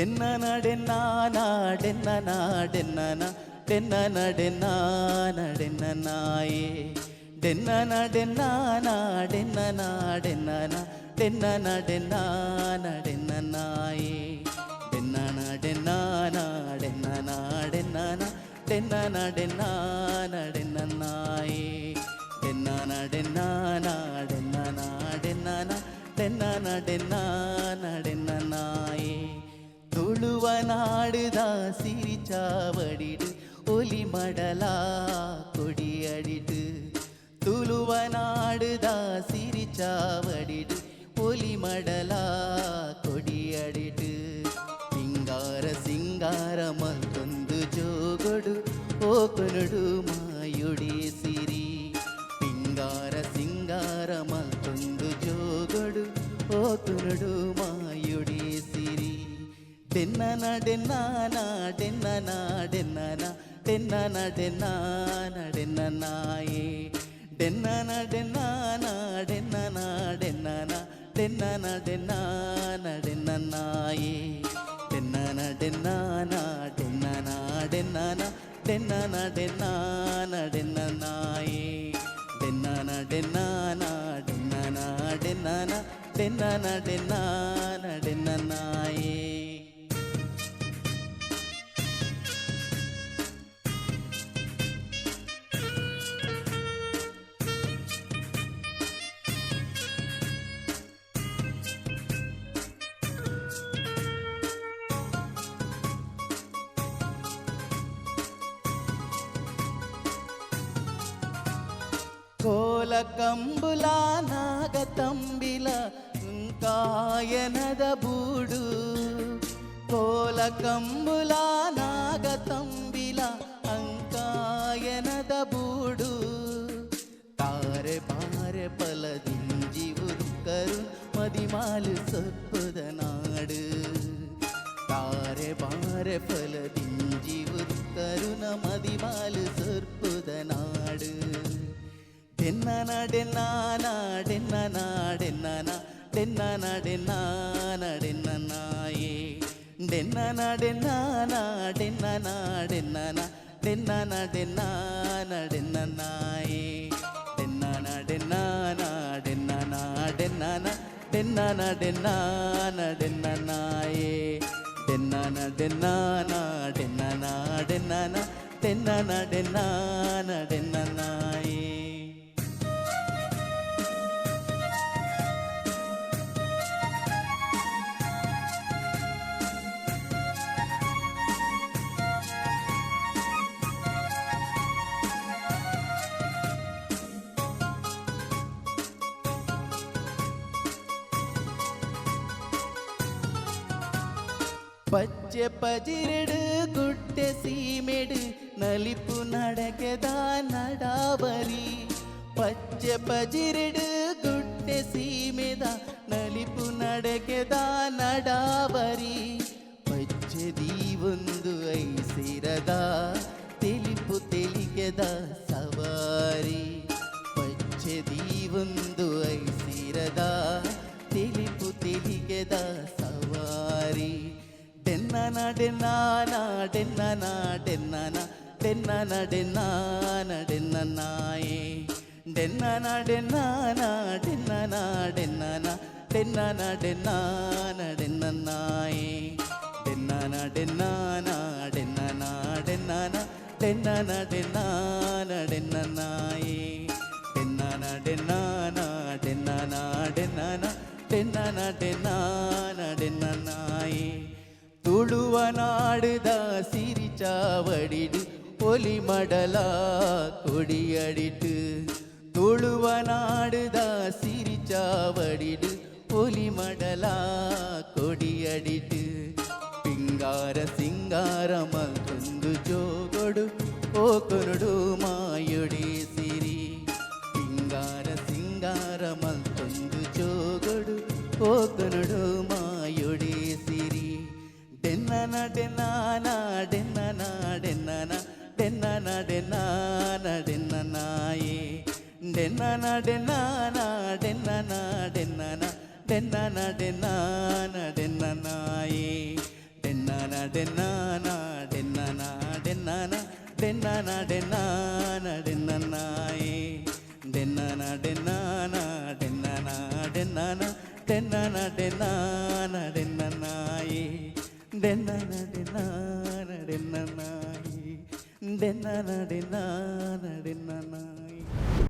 ഡെന്നനടെന്നാനാടെന്നനാടെന്നനടെന്നനടെന്നാനടെന്നനായേ ഡെന്നനടെന്നാനാടെന്നനാടെന്നന ഡെന്നനടെന്നാനാടെന്നനായേ ഡെന്നനടെന്നാനാടെന്നനാടെന്നന ഡെന്നനടെന്നാനാടെന്നനായേ ഡെന്നനടെന്നാനാടെന്നനാടെന്നന ഡെന്നനടെന്നാനാടെ ತುಳುವ ನಾಡುದ ಸಿರಿಚಾವಡಿಡು ஒலி மடலா கொடியடிட்டு துளுவ நாடுதா சிரிச்சாவடிடு. ஒலி மடலா கொடியடிட்டு சிங்கார சிங்கார மல்தொந்து ஜோகொடு. ஓ கொனுடு மாயுடி சிரி. சிங்கார சிங்கார மல்தொந்து ஜೋಗಡು ಓ ಕುನುಡು டென்னனா டென்னானா டென்னனா டென்னனா டென்னனா டென்னானா டென்னனாயே டென்னனா டென்னானா டென்னனா டென்னனா டென்னனா டென்னானா டென்னனாயே டென்னனா டென்னானா டென்னனா டென்னனா டென்னனா டென்னானா டென்னனாயே டென்னனா டென்னானா டென்னனா டென்னனா டென்னனா டென்னா కోల కంబులా నాగ తంబిల కాయనద బూడు కోల కంబులా నాగ తంబిల అంకాయనద బూడు తారె పారె పలదింజి ఉరుకరు మదిమాలు సొప్పుద నాడు తారె పారె పలదింజి ఉరుకరున మదిమాలు ഡെന്നന ഡെന്നാന ഡെന്നന ഡെന്നന ഡെന്നന ഡെന്നാന ഡെന്നനായേ ഡെന്നന ഡെന്നാന ഡെന്നന ഡെന്നന ഡെന്നന ഡെന്നാന ഡെന്നനായേ ಪಚ್ಚೆ ಪಜಿರೆಡು ಗುಡ್ಡೆ ಸೀಮೆಡು ನಲಿಪು ನಡಗೆದ ನಡಾವರಿ ಪಚ್ಚೆ ಪಜಿರೆಡು ಗುಡ್ಡೆ ಸೀಮೆದ ನಲಿಪು ನಡಗೆದ ನಡಾವರಿ ಪಚ್ಚೆದಿ ಒಂದು ಐಸಿರದ ತಿಳಿಪು ತೆಲಿಗೆದ ഡെന്നാനാടെന്നാനാടെന്നാനാടെന്നാനാടെന്നാനാടെന്നാനാടെന്നാനായേ ഡെന്നാനാടെന്നാനാടെന്നാനാടെന്നാനാ ഡെന്നാനാടെന്നാനാടെന്നാനായേ ഡെന്നാനാടെന്നാനാടെന്നാനാടെന്നാനാ ഡെന്നാനാടെന്നാ ತುಳುವ ನಾಡುದ ಸಿರಿಚಾವಡಿಡು ಒಲಿ ಮಡಲ ಕೊಡಿಯಡಿಟ್ಟು ತುಳುವ ನಾಡುದ ಸಿರಿಚಾವಡಿಡು ಒಲಿ ಮಡಲ ಕೊಡಿಯಡಿಟ್ಟು ಪಿಂಗಾರ ಸಿಂಗಾರ ಮಲ್ತೊಂದು ಜೋಗೊಡು ಓಕೊನುಡು ಮಾಯುಡಿ ಸಿರಿ ಪಿಂಗಾರ ಸಿಂಗಾರ ಮಲ್ತೊಂದು ಜೋಗೊಡು ಓಕೊನುಡು ಮಾಯುಡಿ டென்னா டென்னா நாயே. டென்னா டென்னா டென்னா டென்னா டென்னா டென்னா டென்னா நாயே. டென்னா டென்னா டென்னா டென்னா டென்னா டென்னா டென்னா நாயே. டென்னா டென்னா டென்னா டென்னா டென்னா டென்னா டென்னா நாயே. டென்னா டென்னா டென்னா நாயே. டென்னானா டென்னானா டென்னானா